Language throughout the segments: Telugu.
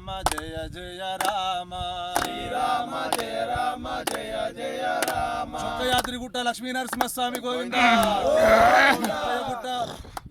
రామ జయ జయ రామ. శ్రీరామ జయ రామ జయ జయ రామ. యాత్రిగుట్ట లక్ష్మీ నరసింహస్వామి గోవింద. గుట్ట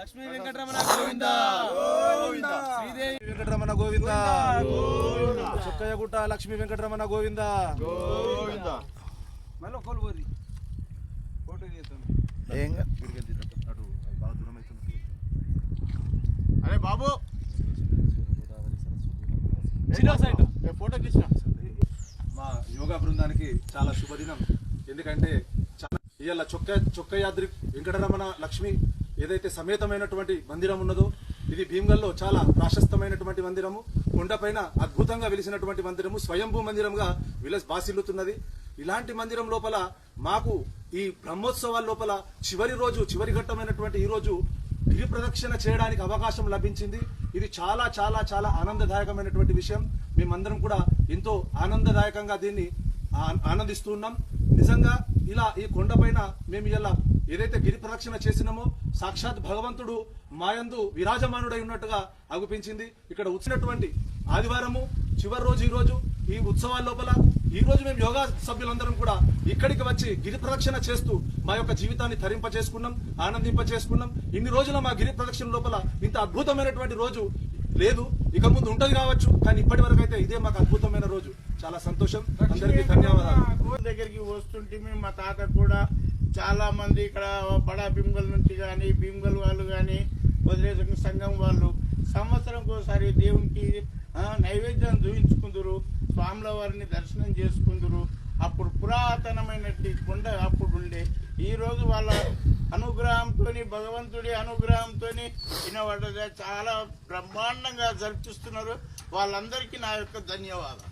లక్ష్మీ వెంకటరమణ గోవింద. శ్రీదేవి వెంకటరమణ గోవింద. చుక్కయ్య గుట్ట లక్ష్మీ వెంకటరమణ గోవింద. గోవింద. మళ్ళీ కొలువరి ఫోటో ఏం? కా- అరే బాబు. ఫోటోకి ఇచ్చిన? మా యోగా బృందానికి చాలా శుభదినం. ఎందుకంటే చాలా ఇవాళ చొక్క చొక్కయాద్రి వెంకటరమణ లక్ష్మి ఏదైతే సమేతమైనటువంటి మందిరం ఉన్నదో ఇది భీమ్గల్లో చాలా ప్రాశస్తమైనటువంటి మందిరము. కొండపైన అద్భుతంగా వెలిసినటువంటి మందిరము. స్వయంభూ మందిరంగా విలస్ బాసిల్లుతున్నది. ఇలాంటి మందిరం లోపల మాకు ఈ బ్రహ్మోత్సవాల లోపల చివరి రోజు చివరి ఘట్టమైనటువంటి ఈ రోజు గిరి ప్రదక్షిణ చేయడానికి అవకాశం లభించింది. ఇది చాలా చాలా చాలా ఆనందదాయకమైనటువంటి విషయం. మేమందరం కూడా ఎంతో ఆనందదాయకంగా దీన్ని ఆ- ఆనందిస్తున్నాం నిజంగా ఇలా ఈ కొండపైన మేము ఇలా ఏదైతే గిరి ప్రదక్షిణ చేసినామో సాక్షాత్ భగవంతుడు మాయందు విరాజమానుడై ఉన్నట్టుగా అగుపించింది ఇక్కడ వచ్చినటువంటి ఆదివారము చివరి రోజు ఈ రోజు ఈ ఉత్సవాల లోపల ఈ రోజు మేము యోగా సభ్యులందరం కూడా ఇక్కడికి వచ్చి గిరి ప్రదక్షిణ చేస్తూ మా యొక్క జీవితాన్ని తరింప చేసుకున్నాం ఆనందింప చేసుకున్నాం ఇన్ని రోజుల మా గిరి ప్రదక్షిణ లోపల ఇంత అద్భుతమైనటువంటి రోజు లేదు. ఇక ముందు ఉంటది కావచ్చు కానీ ఇప్పటి వరకు అయితే ఇదే మాకు అద్భుతమైన రోజు. చాలా సంతోషం. అందరికీ ధన్యవాదాలు. దగ్గరికి వస్తుంటే మా తాత కూడా చాలా మంది ఇక్కడ బడా భీమ్గల్ నుంచి కానీ భీమ్గల్ వాళ్ళు కానీ వదిలేసిన సంఘం వాళ్ళు సంవత్సరం ఒకసారి దేవునికి నైవేద్యం చూపించుకుందరు స్వాముల వారిని దర్శనం చేసుకుందరు. అప్పుడు పురాతనమైనటువంటి కొండ అప్పుడు ఉండే. ఈరోజు వాళ్ళ అనుగ్రహంతో భగవంతుడి అనుగ్రహంతో వినబడ్డ చాలా బ్రహ్మాండంగా జరిపిస్తున్నారు. వాళ్ళందరికీ నా యొక్క ధన్యవాదాలు.